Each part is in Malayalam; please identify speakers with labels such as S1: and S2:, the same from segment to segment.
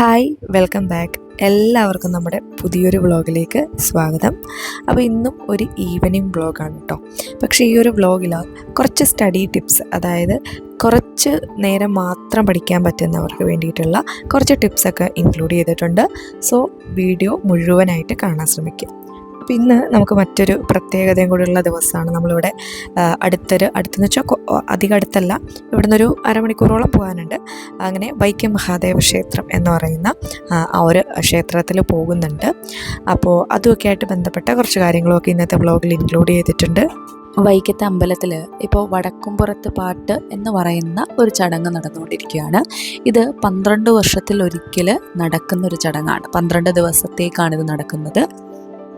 S1: Hi welcome back. എല്ലാവർക്കും നമ്മുടെ പുതിയൊരു വ്ളോഗിലേക്ക് സ്വാഗതം. അപ്പോൾ ഇന്നും ഒരു ഈവനിങ് വ്ളോഗാണ് കേട്ടോ. പക്ഷേ ഈ ഒരു വ്ളോഗിൽ കുറച്ച് സ്റ്റഡി ടിപ്സ് അതായത് കുറച്ച് നേരം മാത്രം പഠിക്കാൻ പറ്റുന്നവർക്ക് വേണ്ടിയിട്ടുള്ള കുറച്ച് ടിപ്സൊക്കെ ഇൻക്ലൂഡ് ചെയ്തിട്ടുണ്ട്. സോ വീഡിയോ മുഴുവനായിട്ട് കാണാൻ ശ്രമിക്കുക. അപ്പോൾ ഇന്ന് നമുക്ക് മറ്റൊരു പ്രത്യേകതയും കൂടിയുള്ള ദിവസമാണ് നമ്മളിവിടെ അടുത്തൊരു അടുത്തെന്ന് വെച്ചാൽ അധികം അടുത്തല്ല ഇവിടുന്ന് ഒരു അരമണിക്കൂറോളം പോകാനുണ്ട്. അങ്ങനെ വൈക്കം മഹാദേവ ക്ഷേത്രം എന്ന് പറയുന്ന ആ, ഒരു ക്ഷേത്രത്തിൽ പോകുന്നുണ്ട്. അപ്പോൾ അതുമൊക്കെ ആയിട്ട് ബന്ധപ്പെട്ട കുറച്ച് കാര്യങ്ങളൊക്കെ ഇന്നത്തെ വ്ളോഗിൽ ഇൻക്ലൂഡ് ചെയ്തിട്ടുണ്ട്.
S2: വൈക്കത്തെ അമ്പലത്തിൽ ഇപ്പോൾ വടക്കുംപുറത്ത് പാട്ട് എന്ന് പറയുന്ന ഒരു ചടങ്ങ് നടന്നുകൊണ്ടിരിക്കുകയാണ്. ഇത് പന്ത്രണ്ട് വർഷത്തിൽ ഒരിക്കൽ നടക്കുന്ന ഒരു ചടങ്ങാണ്. പന്ത്രണ്ട് ദിവസത്തേക്കാണ് ഇത് നടക്കുന്നത്.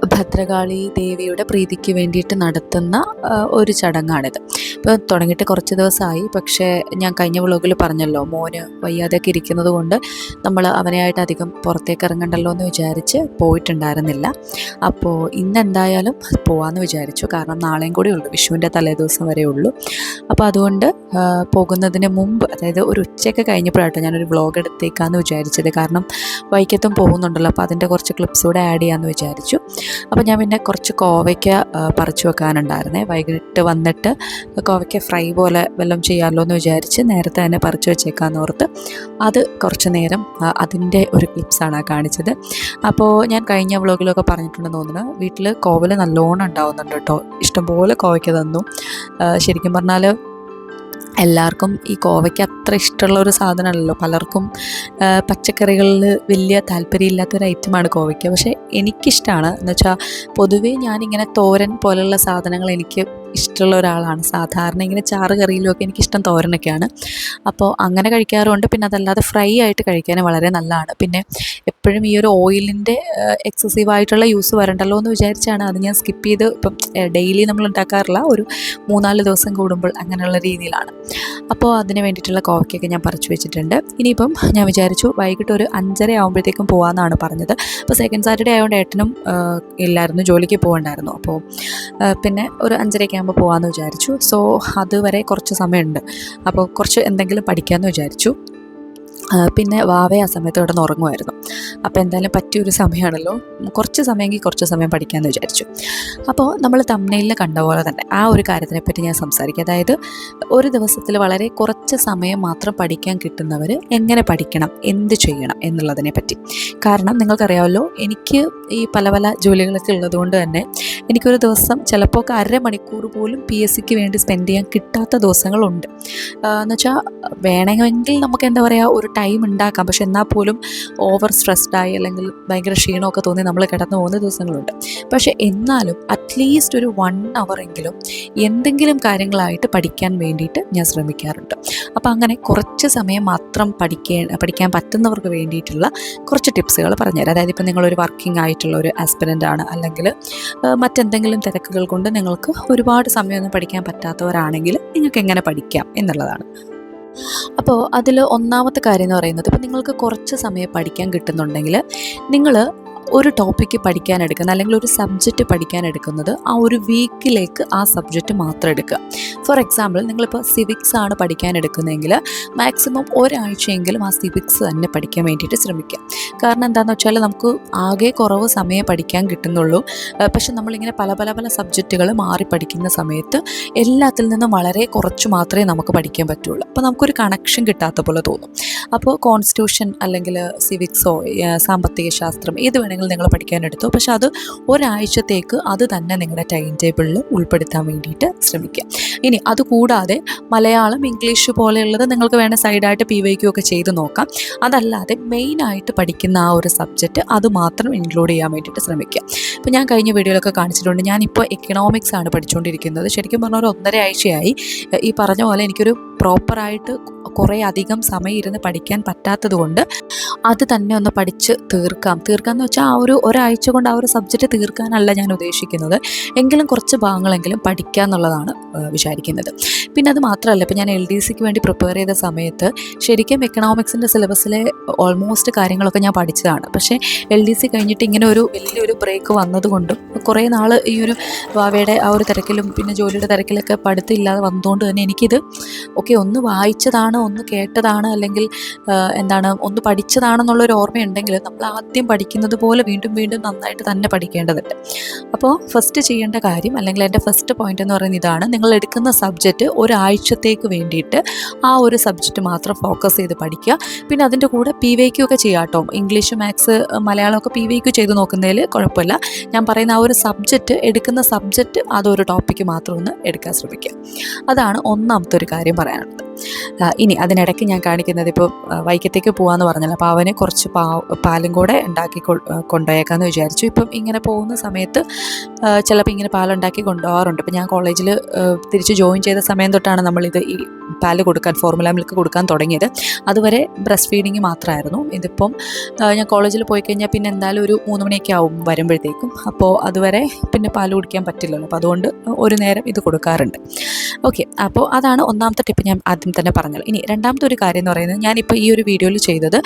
S2: ഭദ്രകാളി ദേവിയുടെ പ്രീതിക്ക് വേണ്ടിയിട്ട് നടത്തുന്ന ഒരു ചടങ്ങാണിത്. ഇപ്പോൾ തുടങ്ങിയിട്ട് കുറച്ച് ദിവസമായി. പക്ഷേ ഞാൻ കഴിഞ്ഞ വ്ളോഗിൽ പറഞ്ഞല്ലോ മോന് വയ്യാതെയൊക്കെ ഇരിക്കുന്നത് കൊണ്ട് നമ്മൾ അവനെയായിട്ട് അധികം പുറത്തേക്ക് ഇറങ്ങണ്ടല്ലോ എന്ന് വിചാരിച്ച് പോയിട്ടുണ്ടായിരുന്നില്ല. അപ്പോൾ ഇന്ന് എന്തായാലും പോകാമെന്ന് വിചാരിച്ചു. കാരണം നാളെയും കൂടി ഉള്ളൂ. വിഷുവിന്റെ തലേദിവസം വരെ ഉള്ളൂ. അപ്പോൾ അതുകൊണ്ട് പോകുന്നതിന് മുമ്പ് അതായത് ഒരു ഉച്ചയ്ക്ക് കഴിഞ്ഞപ്പോഴാട്ടോ ഞാനൊരു വ്ളോഗ് എടുത്തേക്കാന്ന് വിചാരിച്ചത്. കാരണം വൈക്കത്തും പോകുന്നുണ്ടല്ലോ. അപ്പോൾ അതിന്റെ കുറച്ച് ക്ലിപ്സ് കൂടെ ആഡ് ചെയ്യാമെന്ന് വിചാരിച്ചു. അപ്പോൾ ഞാൻ പിന്നെ കുറച്ച് കോവയ്ക്ക പറിച്ചു വെക്കാനുണ്ടായിരുന്നേ. വൈകിട്ട് വന്നിട്ട് കോവയ്ക്ക ഫ്രൈ പോലെ വല്ലതും ചെയ്യാമല്ലോ എന്ന് വിചാരിച്ച് നേരത്തെ തന്നെ പറിച്ചു വെച്ചേക്കാന്ന് ഓർത്ത് അത് കുറച്ച് നേരം അതിന്റെ ഒരു ക്ലിപ്സാണ് കാണിച്ചത്. അപ്പോൾ ഞാൻ കഴിഞ്ഞ വ്ളോഗിലൊക്കെ പറഞ്ഞിട്ടുണ്ടെന്ന് തോന്നുന്നു വീട്ടിൽ കോവൽ നല്ലോണം ഉണ്ടാവുന്നുണ്ട് കേട്ടോ. ഇഷ്ടംപോലെ കോവയ്ക്ക തന്നു. ശരിക്കും പറഞ്ഞാൽ എല്ലാവർക്കും ഈ കോവയ്ക്ക് അത്ര ഇഷ്ടമുള്ള ഒരു സാധനമല്ലല്ലോ. പലർക്കും പച്ചക്കറികളിൽ വലിയ താല്പര്യമില്ലാത്തൊരു ഐറ്റമാണ് കോവയ്ക്ക. പക്ഷേ എനിക്കിഷ്ടമാണ് എന്ന് വെച്ചാൽ പൊതുവേ ഞാനിങ്ങനെ തോരൻ പോലെയുള്ള സാധനങ്ങൾ എനിക്ക് ഇഷ്ടമുള്ള ഒരാളാണ്. സാധാരണ ഇങ്ങനെ ചാറ് കറിയിലുമൊക്കെ എനിക്കിഷ്ടം തോരനൊക്കെയാണ്. അപ്പോൾ അങ്ങനെ കഴിക്കാറുണ്ട്. പിന്നെ അതല്ലാതെ ഫ്രൈ ആയിട്ട് കഴിക്കാനും വളരെ നല്ലതാണ്. പിന്നെ എപ്പോഴും ഈ ഒരു ഓയിലിന്റെ എക്സസീവ് ആയിട്ടുള്ള യൂസ് വരണ്ടല്ലോ എന്ന് വിചാരിച്ചാണ് അത് ഞാൻ സ്കിപ്പ് ചെയ്ത് ഇപ്പം ഡെയിലി നമ്മൾ ഉണ്ടാക്കാറില്ല. ഒരു മൂന്നാൽ ദിവസം കൂടുമ്പോൾ അങ്ങനെയുള്ള രീതിയിലാണ്. അപ്പോൾ അതിന് വേണ്ടിയിട്ടുള്ള കോവയ്ക്കൊക്കെ ഞാൻ പറിച്ചു വെച്ചിട്ടുണ്ട്. ഇനിയിപ്പം ഞാൻ വിചാരിച്ചു വൈകിട്ട് ഒരു അഞ്ചര ആകുമ്പോഴത്തേക്കും പോകാമെന്നാണ് പറഞ്ഞത്. അപ്പോൾ സെക്കൻഡ് സാറ്റർഡേ ആയതുകൊണ്ട് ഏട്ടനും ഇല്ലായിരുന്നു. ജോലിക്ക് പോകണ്ടായിരുന്നു അപ്പോൾ പിന്നെ ഒരു അഞ്ചരയൊക്കെ ആകുമ്പോൾ പോകാമെന്ന് വിചാരിച്ചു. സോ അതുവരെ കുറച്ച് സമയമുണ്ട്. അപ്പോൾ കുറച്ച് എന്തെങ്കിലും പഠിക്കാമെന്ന് വിചാരിച്ചു. പിന്നെ വാവേ ആ സമയത്ത് കിടന്ന് ഉറങ്ങുമായിരുന്നു അപ്പോൾ എന്തായാലും പറ്റിയൊരു സമയമാണല്ലോ കുറച്ച് സമയമെങ്കിൽ കുറച്ച് സമയം പഠിക്കാമെന്ന് വിചാരിച്ചു. അപ്പോൾ നമ്മൾ തമ്മനയിൽ കണ്ട പോലെ തന്നെ ആ ഒരു കാര്യത്തിനെ പറ്റി ഞാൻ സംസാരിക്കും. അതായത് ഒരു ദിവസത്തിൽ വളരെ കുറച്ച് സമയം മാത്രം പഠിക്കാൻ കിട്ടുന്നവർ എങ്ങനെ പഠിക്കണം എന്ത് ചെയ്യണം എന്നുള്ളതിനെ പറ്റി കാരണം നിങ്ങൾക്കറിയാമല്ലോ എനിക്ക് ഈ പല പല ജോലികളൊക്കെ ഉള്ളതുകൊണ്ട് തന്നെ എനിക്കൊരു ദിവസം ചിലപ്പോൾ അരമണിക്കൂർ പോലും പി എസ് സിക്ക് വേണ്ടി സ്പെൻഡ് ചെയ്യാൻ കിട്ടാത്ത ദിവസങ്ങളുണ്ട്. എന്ന് വെച്ചാൽ വേണമെങ്കിൽ നമുക്ക് എന്താ പറയുക ഒരു ടൈം ഉണ്ടാക്കാം. പക്ഷെ എന്നാൽ പോലും ഓവർ സ്ട്രെസ്ഡായി അല്ലെങ്കിൽ ഭയങ്കര ക്ഷീണമൊക്കെ തോന്നി നമ്മൾ കിടന്നു പോകുന്ന ദിവസങ്ങളുണ്ട്. പക്ഷേ എന്നാലും അറ്റ്ലീസ്റ്റ് ഒരു വൺ അവറെങ്കിലും എന്തെങ്കിലും കാര്യങ്ങളായിട്ട് പഠിക്കാൻ വേണ്ടിയിട്ട് ഞാൻ ശ്രമിക്കാറുണ്ട്. അപ്പോൾ അങ്ങനെ കുറച്ച് സമയം മാത്രം പഠിക്കാൻ പഠിക്കാൻ പറ്റുന്നവർക്ക് വേണ്ടിയിട്ടുള്ള കുറച്ച് ടിപ്സുകൾ പറഞ്ഞുതരാം. അതായത് ഇപ്പം നിങ്ങളൊരു വർക്കിംഗ് ആയിട്ടുള്ള ഒരു ആസ്പിരന്റ് ആണ് അല്ലെങ്കിൽ മറ്റെന്തെങ്കിലും തിരക്കുകൾ കൊണ്ട് നിങ്ങൾക്ക് ഒരുപാട് സമയമൊന്നും പഠിക്കാൻ പറ്റാത്തവരാണെങ്കിൽ നിങ്ങൾക്ക് എങ്ങനെ പഠിക്കാം എന്നുള്ളതാണ്. അപ്പോൾ അതിൽ ഒന്നാമത്തെ കാര്യം എന്ന് പറയുന്നത് ഇപ്പോൾ നിങ്ങൾക്ക് കുറച്ച് സമയം പഠിക്കാൻ കിട്ടുന്നുണ്ടെങ്കിൽ നിങ്ങൾ ഒരു ടോപ്പിക്ക് പഠിക്കാൻ എടുക്കുന്ന അല്ലെങ്കിൽ ഒരു സബ്ജക്റ്റ് പഠിക്കാൻ എടുക്കുന്നത് ആ ഒരു വീക്കിലേക്ക് ആ സബ്ജക്റ്റ് മാത്രം എടുക്കുക. ഫോർ എക്സാമ്പിൾ നിങ്ങളിപ്പോൾ സിവിക്സ് ആണ് പഠിക്കാൻ എടുക്കുന്നതെങ്കിൽ മാക്സിമം ഒരാഴ്ചയെങ്കിലും ആ സിവിക്സ് തന്നെ പഠിക്കാൻ വേണ്ടിയിട്ട് ശ്രമിക്കുക. കാരണം എന്താണെന്ന് വെച്ചാൽ നമുക്ക് ആകെ കുറവ് സമയം പഠിക്കാൻ കിട്ടുന്നുള്ളൂ. പക്ഷെ നമ്മളിങ്ങനെ പല പല പല സബ്ജക്റ്റുകൾ മാറി പഠിക്കുന്ന സമയത്ത് എല്ലാത്തിൽ നിന്നും വളരെ കുറച്ച് മാത്രമേ നമുക്ക് പഠിക്കാൻ പറ്റുള്ളൂ. അപ്പോൾ നമുക്കൊരു കണക്ഷൻ കിട്ടാത്ത പോലെ തോന്നും. അപ്പോൾ കോൺസ്റ്റിറ്റ്യൂഷൻ അല്ലെങ്കിൽ സിവിക്സോ സാമ്പത്തിക ശാസ്ത്രം ഏത് വേണമെങ്കിലും നിങ്ങൾ പഠിക്കാനെടുത്തു. പക്ഷെ അത് ഒരാഴ്ചത്തേക്ക് അത് തന്നെ നിങ്ങളുടെ ടൈം ടേബിളിൽ ഉൾപ്പെടുത്താൻ വേണ്ടിയിട്ട് ശ്രമിക്കുക. ഇനി അതുകൂടാതെ മലയാളം ഇംഗ്ലീഷ് പോലെയുള്ളത് നിങ്ങൾക്ക് വേണേൽ സൈഡായിട്ട് പി വൈ ക്യു ഒക്കെ ചെയ്ത് നോക്കാം. അതല്ലാതെ മെയിനായിട്ട് പഠിക്കുന്ന ആ ഒരു സബ്ജക്റ്റ് അത് മാത്രം ഇൻക്ലൂഡ് ചെയ്യാൻ വേണ്ടിയിട്ട് ശ്രമിക്കുക. ഇപ്പോൾ ഞാൻ കഴിഞ്ഞ വീഡിയോയിലൊക്കെ കാണിച്ചിട്ടുണ്ട്. ഞാനിപ്പോൾ എക്കണോമിക്സ് ആണ് പഠിച്ചുകൊണ്ടിരിക്കുന്നത് ശരിക്കും പറഞ്ഞാൽ ഒരു ഒന്നര ആഴ്ചയായി. ഈ പറഞ്ഞ പോലെ എനിക്കൊരു പ്രോപ്പറായിട്ട് കുറേ അധികം സമയം ഇരുന്ന് പഠിക്കാൻ പറ്റാത്തത് കൊണ്ട് അത് തന്നെ ഒന്ന് പഠിച്ച് തീർക്കാം. തീർക്കാം എന്ന് വെച്ചാൽ ആ ഒരു ഒരാഴ്ച കൊണ്ട് ആ ഒരു സബ്ജക്റ്റ് തീർക്കാനല്ല ഞാൻ ഉദ്ദേശിക്കുന്നത്. എങ്കിലും കുറച്ച് ഭാഗങ്ങളെങ്കിലും പഠിക്കുക എന്നുള്ളതാണ് വിചാരിക്കുന്നത്. പിന്നെ അത് മാത്രമല്ല ഇപ്പോൾ ഞാൻ എൽ ഡി സിക്ക് വേണ്ടി പ്രിപ്പയർ ചെയ്ത സമയത്ത് ശരിക്കും എക്കണോമിക്സിന്റെ സിലബസിലെ ഓൾമോസ്റ്റ് കാര്യങ്ങളൊക്കെ ഞാൻ പഠിച്ചതാണ്. പക്ഷേ എൽ ഡി സി കഴിഞ്ഞിട്ട് ഇങ്ങനെ ഒരു വലിയൊരു ബ്രേക്ക് വന്നതുകൊണ്ടും കുറേ നാൾ ഈ ഒരു വാവയുടെ ആ ഒരു തിരക്കിലും പിന്നെ ജോലിയുടെ തിരക്കിലൊക്കെ പഠിത്തമില്ലാതെ വന്നതുകൊണ്ട് തന്നെ എനിക്കിത് ഓക്കെ ഒന്ന് വായിച്ചതാണ് ഒന്ന് കേട്ടതാണ് അല്ലെങ്കിൽ എന്താണ് ഒന്ന് പഠിച്ചതാണ് എന്താണെന്നുള്ളൊരു ഓർമ്മയുണ്ടെങ്കിൽ നമ്മൾ ആദ്യം പഠിക്കുന്നത് പോലെ വീണ്ടും വീണ്ടും നന്നായിട്ട് തന്നെ പഠിക്കേണ്ടതുണ്ട്. അപ്പോൾ ഫസ്റ്റ് ചെയ്യേണ്ട കാര്യം അല്ലെങ്കിൽ എന്റെ ഫസ്റ്റ് പോയിന്റ് എന്ന് പറയുന്നത് ഇതാണ്. നിങ്ങൾ എടുക്കുന്ന സബ്ജക്റ്റ് ഒരാഴ്ചത്തേക്ക് വേണ്ടിയിട്ട് ആ ഒരു സബ്ജക്റ്റ് മാത്രം ഫോക്കസ് ചെയ്ത് പഠിക്കുക. പിന്നെ അതിന്റെ കൂടെ പി വൈ ക്യു ഒക്കെ ചെയ്യാട്ടോ ഇംഗ്ലീഷ് മാത്സ് മലയാളമൊക്കെ പി വൈ ക്യു ചെയ്ത് നോക്കുന്നതിൽ കുഴപ്പമില്ല. ഞാൻ പറയുന്ന ആ ഒരു സബ്ജക്റ്റ് എടുക്കുന്ന സബ്ജക്റ്റ് അതൊരു ടോപ്പിക്ക് മാത്രം ഒന്ന് എടുക്കാൻ ശ്രമിക്കുക. അതാണ് ഒന്നാമത്തെ ഒരു കാര്യം പറയാനുള്ളത്. ഇനി അതിനിടയ്ക്ക് ഞാൻ കാണിക്കുന്നത് ഇപ്പോൾ വൈക്കത്തേക്ക് പോകാമെന്ന് പറഞ്ഞല്ലോ. അപ്പോൾ അവന് കുറച്ച് പാ പാലും കൂടെ ഉണ്ടാക്കി കൊണ്ടുപോയേക്കാമെന്ന് വിചാരിച്ചു. ഇപ്പം ഇങ്ങനെ പോകുന്ന സമയത്ത് ചിലപ്പോൾ ഇങ്ങനെ പാലുണ്ടാക്കി കൊണ്ടുപോകാറുണ്ട് അപ്പോൾ ഞാൻ കോളേജിൽ തിരിച്ച് ജോയിൻ ചെയ്ത സമയം തൊട്ടാണ് നമ്മളിത് ഈ പാൽ കൊടുക്കാൻ ഫോർമുല മിൽക്ക് കൊടുക്കാൻ തുടങ്ങിയത്. അതുവരെ ബ്രസ്റ്റ് ഫീഡിങ് മാത്രമായിരുന്നു. ഇതിപ്പം ഞാൻ കോളേജിൽ പോയി കഴിഞ്ഞാൽ പിന്നെ എന്തായാലും ഒരു മൂന്ന് മണിയൊക്കെ ആവും വരുമ്പോഴത്തേക്കും. അപ്പോൾ അതുവരെ പിന്നെ പാൽ കുടിക്കാൻ പറ്റില്ലല്ലോ. അപ്പോൾ അതുകൊണ്ട് ഒരു നേരം ഇത് കൊടുക്കാറുണ്ട്. ഓക്കെ. അപ്പോൾ അതാണ് ഒന്നാമത്തെ ടിപ്പ് ഞാൻ ആദ്യം തന്നെ പറഞ്ഞത് ഇനി രണ്ടാമത്തെ ഒരു കാര്യം എന്ന് പറയുന്നത് ഞാനിപ്പോൾ ഈ ഒരു വീഡിയോയിൽ ചെയ്തത്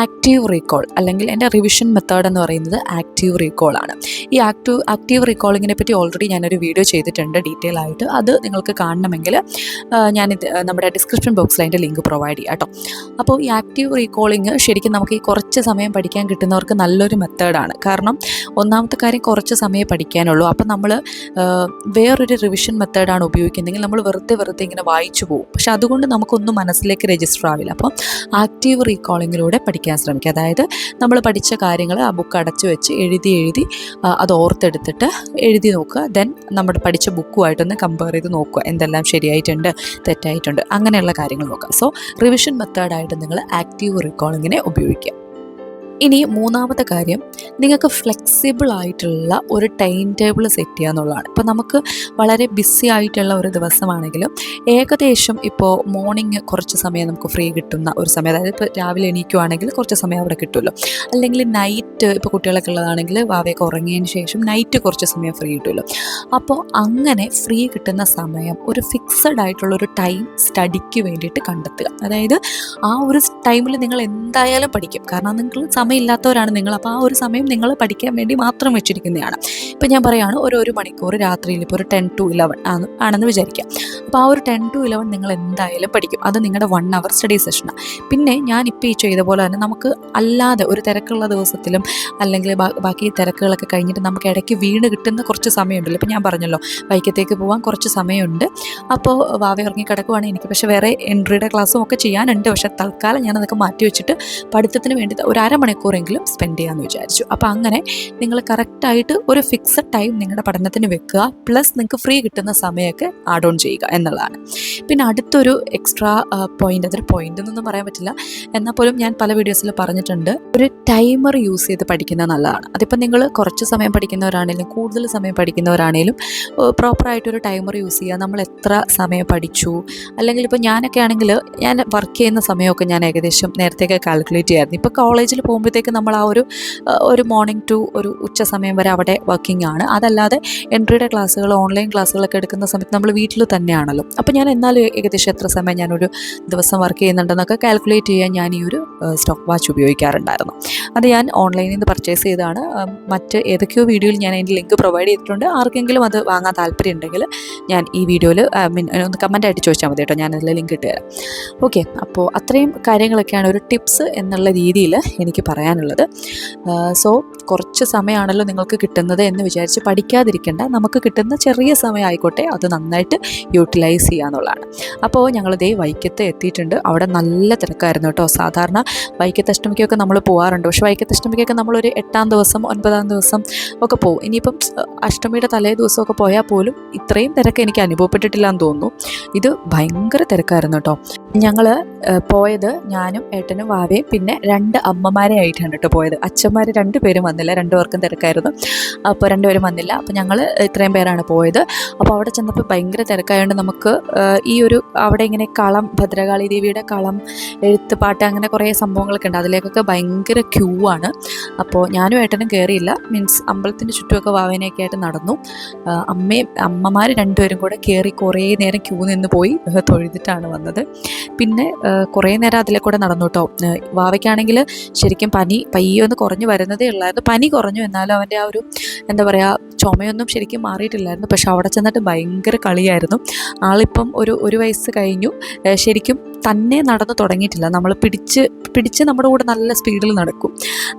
S2: ആക്റ്റീവ് റീകോൾ അല്ലെങ്കിൽ എന്റെ റിവിഷൻ മെത്തേഡ് എന്ന് പറയുന്നത് ആക്റ്റീവ് റീകോൾ ആണ്. ഈ ആക്റ്റീവ് ആക്റ്റീവ് റീകോളിങ്ങിനെ പറ്റി ഓൾറെഡി ഞാനൊരു വീഡിയോ ചെയ്തിട്ടുണ്ട് ഡീറ്റെയിൽ ആയിട്ട്. അത് നിങ്ങൾക്ക് കാണണമെങ്കിൽ ഞാൻ നമ്മുടെ ഡിസ്ക്രിപ്ഷൻ ബോക്സിൽ അതിന്റെ ലിങ്ക് പ്രൊവൈഡ് ചെയ്യാം കേട്ടോ. അപ്പോൾ ഈ ആക്റ്റീവ് റീകോളിങ് ശരിക്കും നമുക്ക് ഈ കുറച്ച് സമയം പഠിക്കാൻ കിട്ടുന്നവർക്ക് നല്ലൊരു മെത്തേഡാണ് കാരണം ഒന്നാമത്തെ കാര്യം കുറച്ച് സമയം പഠിക്കാനുള്ളൂ. അപ്പോൾ നമ്മൾ വേറൊരു റിവിഷൻ മെത്തേഡാണ് ഉപയോഗിക്കുന്നതെങ്കിൽ നമ്മൾ വെറുതെ വെറുതെ ഇങ്ങനെ വായിച്ചു പോകും. പക്ഷെ അതുകൊണ്ട് നമുക്കൊന്നും മനസ്സിലേക്ക് രജിസ്റ്റർ ആവില്ല. അപ്പം ആക്റ്റീവ് റീകോളിങ്ങിലൂടെ പഠിക്കാൻ ശ്രമിക്കുക. അതായത് നമ്മൾ പഠിച്ച കാര്യങ്ങൾ ആ ബുക്ക് അടച്ചു വെച്ച് എഴുതി എഴുതി അത് ഓർത്തെടുത്തിട്ട് എഴുതി നോക്കുക. ദെൻ നമ്മുടെ പഠിച്ച ബുക്കുമായിട്ടൊന്ന് കമ്പയർ ചെയ്ത് നോക്കുക. എന്തെല്ലാം ശരിയായിട്ടുണ്ട് തെറ്റായിട്ടുണ്ട്. അങ്ങനെയുള്ള കാര്യങ്ങൾ നോക്കുക. സോ റിവിഷൻ മെത്തേഡായിട്ട് നിങ്ങൾ ആക്റ്റീവ് റീകോളിങ്ങിനെ ഉപയോഗിക്കുക. ഇനി മൂന്നാമത്തെ കാര്യം നിങ്ങൾക്ക് ഫ്ലെക്സിബിൾ ആയിട്ടുള്ള ഒരു ടൈം ടേബിൾ സെറ്റ് ചെയ്യുക എന്നുള്ളതാണ്. ഇപ്പോൾ നമുക്ക് വളരെ ബിസി ആയിട്ടുള്ള ഒരു ദിവസമാണെങ്കിലും ഏകദേശം ഇപ്പോൾ മോർണിംഗ് കുറച്ച് സമയം നമുക്ക് ഫ്രീ കിട്ടുന്ന ഒരു സമയം അതായത് ഇപ്പോൾ രാവിലെ എണീക്കുവാണെങ്കിൽ കുറച്ച് സമയം അവിടെ കിട്ടുമല്ലോ. അല്ലെങ്കിൽ നൈറ്റ് ഇപ്പോൾ കുട്ടികളൊക്കെ ഉള്ളതാണെങ്കിൽ വാവയൊക്കെ ഉറങ്ങിയതിന് ശേഷം നൈറ്റ് കുറച്ച് സമയം ഫ്രീ കിട്ടുമല്ലോ. അപ്പോൾ അങ്ങനെ ഫ്രീ കിട്ടുന്ന സമയം ഒരു ഫിക്സഡ് ആയിട്ടുള്ള ഒരു ടൈം സ്റ്റഡിക്ക് വേണ്ടിയിട്ട് കണ്ടെത്തുക. അതായത് ആ ഒരു ടൈമിൽ നിങ്ങൾ എന്തായാലും പഠിക്കും. കാരണം നിങ്ങൾ സമയമില്ലാത്തവരാണ് നിങ്ങൾ. അപ്പോൾ ആ ഒരു സമയം നിങ്ങൾ പഠിക്കാൻ വേണ്ടി മാത്രം വെച്ചിരിക്കുന്നതാണ്. ഇപ്പം ഞാൻ പറയുകയാണ് ഒരു ഒരു മണിക്കൂർ രാത്രിയിൽ ഇപ്പോൾ ഒരു ടെൻ ടു ഇലവൻ ആണ് ആണെന്ന് വിചാരിക്കാം അപ്പോൾ ആ ഒരു ടെൻ ടു ഇലവൻ നിങ്ങൾ എന്തായാലും പഠിക്കും. അത് നിങ്ങളുടെ വൺ അവർ സ്റ്റഡി സെഷനാണ്. പിന്നെ ഞാൻ ഇപ്പോൾ ഈ ചെയ്ത പോലെ തന്നെ നമുക്ക് അല്ലാതെ ഒരു തിരക്കുള്ള ദിവസത്തിലും അല്ലെങ്കിൽ ബാക്കി തിരക്കുകളൊക്കെ കഴിഞ്ഞിട്ട് നമുക്ക് ഇടയ്ക്ക് വീണ് കിട്ടുന്ന കുറച്ച് സമയമുണ്ടല്ലോ. ഇപ്പോൾ ഞാൻ പറഞ്ഞല്ലോ വൈക്കത്തേക്ക് പോകാൻ കുറച്ച് സമയമുണ്ട്. അപ്പോൾ വാവ ഇറങ്ങി കിടക്കുവാണെങ്കിൽ എനിക്ക്. പക്ഷേ വേറെ എൻട്രിയുടെ ക്ലാസ്സും ഒക്കെ ചെയ്യാനുണ്ട്. പക്ഷേ തൽക്കാലം ഞാൻ അതൊക്കെ മാറ്റി വെച്ചിട്ട് പഠിത്തത്തിന് വേണ്ടി ഒരു അരമണിക്കൂറെങ്കിലും സ്പെൻഡ് ചെയ്യാമെന്ന് വിചാരിച്ചു. അപ്പോൾ അങ്ങനെ നിങ്ങൾ കറക്റ്റായിട്ട് ഒരു ഫിക്സഡ് ടൈം നിങ്ങളുടെ പഠനത്തിന് വെക്കുക പ്ലസ് നിങ്ങൾക്ക് ഫ്രീ കിട്ടുന്ന സമയമൊക്കെ ആഡ് ഓൺ ചെയ്യുക എന്നുള്ളതാണ്. പിന്നെ അടുത്തൊരു എക്സ്ട്രാ പോയിന്റ് അതൊരു പോയിന്റ് എന്നൊന്നും പറയാൻ പറ്റില്ല. എന്നാൽ പോലും ഞാൻ പല വീഡിയോസിൽ പറഞ്ഞിട്ടുണ്ട്. ഒരു ടൈമർ യൂസ് ചെയ്ത് പഠിക്കുന്നത് നല്ലതാണ്. അതിപ്പോൾ നിങ്ങൾ കുറച്ച് സമയം പഠിക്കുന്നവരാണെങ്കിലും കൂടുതൽ സമയം പഠിക്കുന്നവരാണെങ്കിലും പ്രോപ്പറായിട്ടൊരു ടൈമർ യൂസ് ചെയ്യുക. നമ്മൾ എത്ര സമയം പഠിച്ചു? അല്ലെങ്കിൽ ഇപ്പോൾ ഞാനൊക്കെ ആണെങ്കിൽ ഞാൻ വർക്ക് ചെയ്യുന്ന സമയമൊക്കെ ഞാൻ ഏകദേശം നേരത്തെയൊക്കെ കാൽക്കുലേറ്റ് ചെയ്യായിരുന്നു ഇപ്പോൾ കോളേജിൽ പോകുമ്പോഴത്തേക്ക് നമ്മൾ ആ ഒരു ഒരു മോർണിംഗ് ടു ഒരു ഉച്ച സമയം വരെ അവിടെ വർക്കിംഗ് ആണ്. അതല്ലാതെ എൻട്രിയുടെ ക്ലാസ്സുകൾ ഓൺലൈൻ ക്ലാസ്സുകളൊക്കെ എടുക്കുന്ന സമയത്ത് നമ്മൾ വീട്ടിൽ തന്നെയാണല്ലോ. അപ്പോൾ ഞാൻ എന്നാലും ഏകദേശം എത്ര സമയം ഞാനൊരു ദിവസം വർക്ക് ചെയ്യുന്നുണ്ടെന്നൊക്കെ കാൽക്കുലേറ്റ് ചെയ്യാൻ ഞാൻ ഈ ഒരു സ്റ്റോക്ക് വാച്ച് ഉപയോഗിക്കാറുണ്ടായിരുന്നു. അത് ഞാൻ ഓൺലൈനിൽ നിന്ന് പർച്ചേസ് ചെയ്താണ് മറ്റ് ഏതൊക്കെയോ വീഡിയോയിൽ ഞാൻ അതിന്റെ ലിങ്ക് പ്രൊവൈഡ് ചെയ്തിട്ടുണ്ട്. ആർക്കെങ്കിലും അത് വാങ്ങാൻ താല്പര്യം ഉണ്ടെങ്കിൽ ഞാൻ ഈ വീഡിയോയിൽ മീൻ ഒന്ന് കമന്റ് ആയിട്ട് ചോദിച്ചാൽ മതി കേട്ടോ. ഞാനതിൽ ലിങ്ക് ഇട്ട് തരാം. ഓക്കെ അപ്പോൾ അത്രയും കാര്യങ്ങളൊക്കെയാണ് ഒരു ടിപ്സ് എന്നുള്ള രീതിയിൽ എനിക്ക് പറയാനുള്ളത്. സോ കുറച്ച് സമയമാണല്ലോ നിങ്ങൾക്ക് കിട്ടുന്നത് എന്ന് വിചാരിച്ച് പഠിക്കാതിരിക്കേണ്ട. നമുക്ക് കിട്ടുന്ന ചെറിയ സമയം ആയിക്കോട്ടെ അത് നന്നായിട്ട് യൂട്ടിലൈസ് ചെയ്യുക എന്നുള്ളതാണ്. അപ്പോൾ ഞങ്ങൾ ദേ വൈക്കത്ത് എത്തിയിട്ടുണ്ട്. അവിടെ നല്ല തിരക്കായിരുന്നു കേട്ടോ. സാധാരണ വൈക്കത്ത് അഷ്ടമിക്കൊക്കെ നമ്മൾ പോകാറുണ്ട് പക്ഷേ വൈക്കത്ത് അഷ്ടമിക്കൊക്കെ നമ്മളൊരു എട്ടാം ദിവസം ഒൻപതാം ദിവസം ഒക്കെ പോകും ഇനിയിപ്പം അഷ്ടമിയുടെ തലേ ദിവസമൊക്കെ പോയാൽ പോലും ഇത്രയും തിരക്ക് എനിക്ക് അനുഭവപ്പെട്ടിട്ടില്ല എന്ന് തോന്നുന്നു. ഇത് ഭയങ്കര തിരക്കായിരുന്നു കേട്ടോ. ഞങ്ങൾ പോയത് ഞാനും ഏട്ടനും വാവയും പിന്നെ രണ്ട് അമ്മമാരെ ആയിട്ടാണ് കേട്ടോ പോയത്. അച്ഛന്മാർ രണ്ട് പേരും വന്നില്ല. രണ്ടു പേർക്കും തിരക്കായിരുന്നു. അപ്പോൾ രണ്ടുപേരും വന്നില്ല. അപ്പോൾ ഞങ്ങൾ ഇത്രയും പേരാണ് പോയത്. അപ്പോൾ അവിടെ ചെന്നപ്പോൾ ഭയങ്കര തിരക്കായതുകൊണ്ട് നമുക്ക് ഈ ഒരു അവിടെ ഇങ്ങനെ കളം ഭദ്രകാളി ദേവിയുടെ കളം എഴുത്തുപാട്ട് അങ്ങനെ കുറേ സംഭവങ്ങളൊക്കെ ഉണ്ട്. അതിലേക്കൊക്കെ ഭയങ്കര ക്യൂ ആണ്. അപ്പോൾ ഞാനും ഏട്ടനും കയറിയില്ല. മീൻസ് അമ്പലത്തിന്റെ ചുറ്റുമൊക്കെ വാവേനയൊക്കെ ആയിട്ട് നടന്നു. അമ്മയും അമ്മമാർ രണ്ടുപേരും കൂടെ കയറി കുറേ നേരം ക്യൂ നിന്ന് പോയി തൊഴുതിട്ടാണ് വന്നത്. പിന്നെ കുറേ നേരം അതിലെ കൂടെ നടന്നു കേട്ടോ. വാവയ്ക്കാണെങ്കിൽ ശരിക്കും പനി പയ്യൊന്ന് കുറഞ്ഞു വരുന്നതേ ഉള്ളായിരുന്നു. പനി കുറഞ്ഞു. എന്നാലും അവന്റെ ആ ഒരു എന്താ പറയുക ചുമയൊന്നും ശരിക്കും മാറിയിട്ടില്ലായിരുന്നു. പക്ഷെ അവിടെ ചെന്നിട്ട് ഭയങ്കര കളിയായിരുന്നു. ആളിപ്പം ഒരു ഒരു വയസ്സ് കഴിഞ്ഞു. ശരിക്കും തന്നെ നടന്നു തുടങ്ങിയിട്ടില്ല. നമ്മൾ പിടിച്ച് പിടിച്ച് നമ്മുടെ കൂടെ നല്ല സ്പീഡിൽ നടക്കും.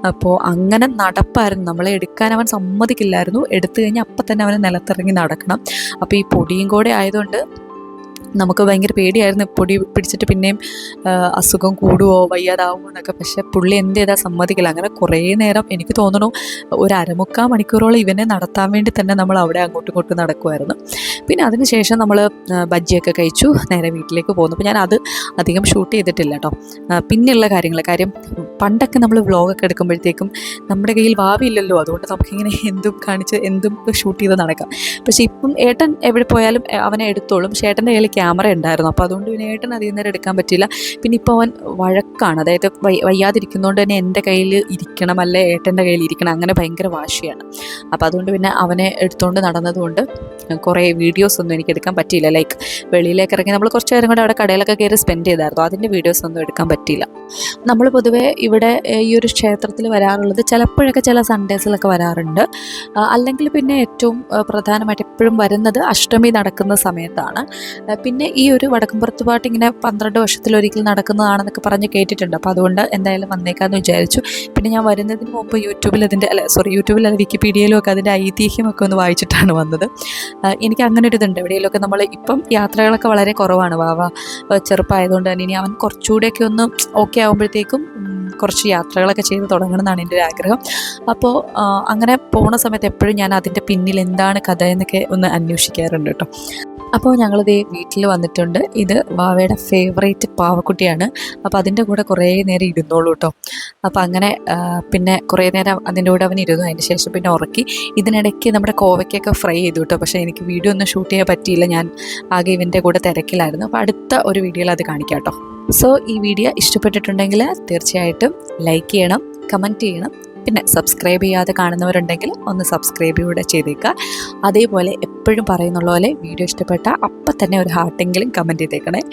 S2: അപ്പോൾ അങ്ങനെ നടപ്പായിരുന്നു. നമ്മളെ എടുക്കാൻ അവൻ സമ്മതിക്കില്ലായിരുന്നു. എടുത്തു കഴിഞ്ഞാൽ അപ്പം തന്നെ അവന് നിലത്തിറങ്ങി നടക്കണം. അപ്പോൾ ഈ പൊടിയും കൂടെ ആയതുകൊണ്ട് നമുക്ക് ഭയങ്കര പേടിയായിരുന്നു പൊടി പിടിച്ചിട്ട് പിന്നെയും അസുഖം കൂടുമോ വയ്യാതാവുമോ എന്നൊക്കെ. പക്ഷെ പുള്ളി എന്ത് ചെയ്താൽ സമ്മതിക്കില്ല. അങ്ങനെ കുറേ നേരം എനിക്ക് തോന്നണു ഒരു അരമുക്കാൽ മണിക്കൂറോളം ഇവനെ നടത്താൻ വേണ്ടി തന്നെ നമ്മൾ അവിടെ അങ്ങോട്ടും ഇങ്ങോട്ടും നടക്കുമായിരുന്നു പിന്നെ അതിനുശേഷം നമ്മൾ ബജ്ജിയൊക്കെ കഴിച്ചു നേരെ വീട്ടിലേക്ക് പോകുന്നു അപ്പോൾ ഞാൻ അത് അധികം ഷൂട്ട് ചെയ്തിട്ടില്ല കേട്ടോ പിന്നെയുള്ള കാര്യങ്ങൾ കാര്യം പണ്ടൊക്കെ നമ്മൾ വ്ളോഗൊക്കെ എടുക്കുമ്പോഴത്തേക്കും നമ്മുടെ കയ്യിൽ ഭാവിയില്ലല്ലോ. അതുകൊണ്ട് നമുക്കിങ്ങനെ എന്തും കാണിച്ച് എന്തും ഷൂട്ട് ചെയ്ത് നടക്കാം. പക്ഷേ ഇപ്പം ഏട്ടൻ എവിടെ പോയാലും അവനെ എടുത്തോളും. പക്ഷേ ഏട്ടന്റെ കയ്യിൽ ക്യാമറ ഉണ്ടായിരുന്നു. അപ്പോൾ അതുകൊണ്ട് പിന്നെ ഏട്ടൻ അധികം നേരം എടുക്കാൻ പറ്റില്ല പിന്നെ ഇപ്പോൾ അവൻ വഴക്കാണ്. അതായത് വയ്യാതിരിക്കുന്നതുകൊണ്ട് തന്നെ എന്റെ കയ്യിൽ ഇരിക്കണം അല്ലെ ഏട്ടന്റെ കയ്യിൽ ഇരിക്കണം. അങ്ങനെ ഭയങ്കര വാശിയാണ്. അപ്പോൾ അതുകൊണ്ട് പിന്നെ അവനെ എടുത്തുകൊണ്ട് നടന്നതുകൊണ്ട് കുറേ വീഡിയോസ് ഒന്നും എനിക്ക് എടുക്കാൻ പറ്റിയില്ല. ലൈക്ക് വെളിയിലേക്ക് ഇറങ്ങി നമ്മൾ കുറച്ച് നേരം കൂടെ അവിടെ കടയിലൊക്കെ കയറി സ്പെൻഡ് ചെയ്തായിരുന്നു. അതിന്റെ വീഡിയോസ് ഒന്നും എടുക്കാൻ പറ്റിയില്ല. നമ്മൾ പൊതുവേ ഇവിടെ ഈ ഒരു ക്ഷേത്രത്തിൽ വരാറുള്ളത് ചിലപ്പോഴൊക്കെ ചില സൺഡേസിലൊക്കെ വരാറുണ്ട്. അല്ലെങ്കിൽ പിന്നെ ഏറ്റവും പ്രധാനമായിട്ട് എപ്പോഴും വരുന്നത് അഷ്ടമി നടക്കുന്ന സമയത്താണ്. പിന്നെ ഈ ഒരു വടക്കുംപുറത്ത് പാട്ട് ഇങ്ങനെ പന്ത്രണ്ട് വർഷത്തിലൊരിക്കൽ നടക്കുന്നതാണെന്നൊക്കെ പറഞ്ഞ് കേട്ടിട്ടുണ്ട്. അപ്പോൾ അതുകൊണ്ട് എന്തായാലും വന്നേക്കാമെന്ന് വിചാരിച്ചു. പിന്നെ ഞാൻ വരുന്നതിന് മുമ്പ് യൂട്യൂബിൽ അതിന്റെ അല്ല സോറി യൂട്യൂബിൽ അല്ല വിക്കിപീഡിയയിലും ഒക്കെ അതിന്റെ ഐതിഹ്യമൊക്കെ ഒന്ന് വായിച്ചിട്ടാണ് വന്നത്. എനിക്ക് അങ്ങനെ ഒരു ഇതുണ്ട്. എവിടെയെങ്കിലുമൊക്കെ നമ്മൾ ഇപ്പം യാത്രകളൊക്കെ വളരെ കുറവാണ്. വാവ ചെറുപ്പമായതുകൊണ്ട് തന്നെ ഇനി അവൻ കുറച്ചുകൂടെയൊക്കെ ഒന്ന് ഓക്കെ ആകുമ്പോഴത്തേക്കും കുറച്ച് യാത്രകളൊക്കെ ചെയ്ത് തുടങ്ങണം എന്നാണ് എന്റെ ഒരു ആഗ്രഹം. അപ്പോൾ അങ്ങനെ പോണ സമയത്ത് എപ്പോഴും ഞാൻ അതിന്റെ പിന്നിൽ എന്താണ് കഥ എന്നൊക്കെ ഒന്ന് അന്വേഷിക്കാറുണ്ട് കേട്ടോ. അപ്പോൾ ഞങ്ങളിത് വീട്ടിൽ വന്നിട്ടുണ്ട്. ഇത് വാവയുടെ ഫേവറേറ്റ് പാവക്കുട്ടിയാണ്. അപ്പോൾ അതിന്റെ കൂടെ കുറേ നേരം ഇരുന്നോളൂ കേട്ടോ. അപ്പോൾ അങ്ങനെ പിന്നെ കുറേ നേരം അതിന്റെ കൂടെ അവൻ ഇരുന്നു. അതിന് ശേഷം പിന്നെ ഉറക്കി. ഇതിനിടയ്ക്ക് നമ്മുടെ കോവയ്ക്കൊക്കെ ഫ്രൈ ചെയ്തു കേട്ടോ. പക്ഷേ എനിക്ക് വീഡിയോ ഒന്നും ഷൂട്ട് ചെയ്യാൻ പറ്റിയില്ല. ഞാൻ ആകെ ഇവന്റെ കൂടെ തിരക്കിലായിരുന്നു. അപ്പോൾ അടുത്ത ഒരു വീഡിയോയിൽ അത് കാണിക്കാം കേട്ടോ. സോ ഈ വീഡിയോ ഇഷ്ടപ്പെട്ടിട്ടുണ്ടെങ്കിൽ തീർച്ചയായിട്ടും ലൈക്ക് ചെയ്യണം കമന്റ് ചെയ്യണം. പിന്നെ സബ്സ്ക്രൈബ് ചെയ്യാതെ കാണുന്നവരുണ്ടെങ്കിൽ ഒന്ന് സബ്സ്ക്രൈബ് കൂടെ ചെയ്തേക്കുക അതേപോലെ എപ്പോഴും പറയുന്നുള്ള പോലെ വീഡിയോ ഇഷ്ടപ്പെട്ട അപ്പം തന്നെ ഒരു ഹാർട്ടെങ്കിലും കമന്റ് ചെയ്തേക്കണേ.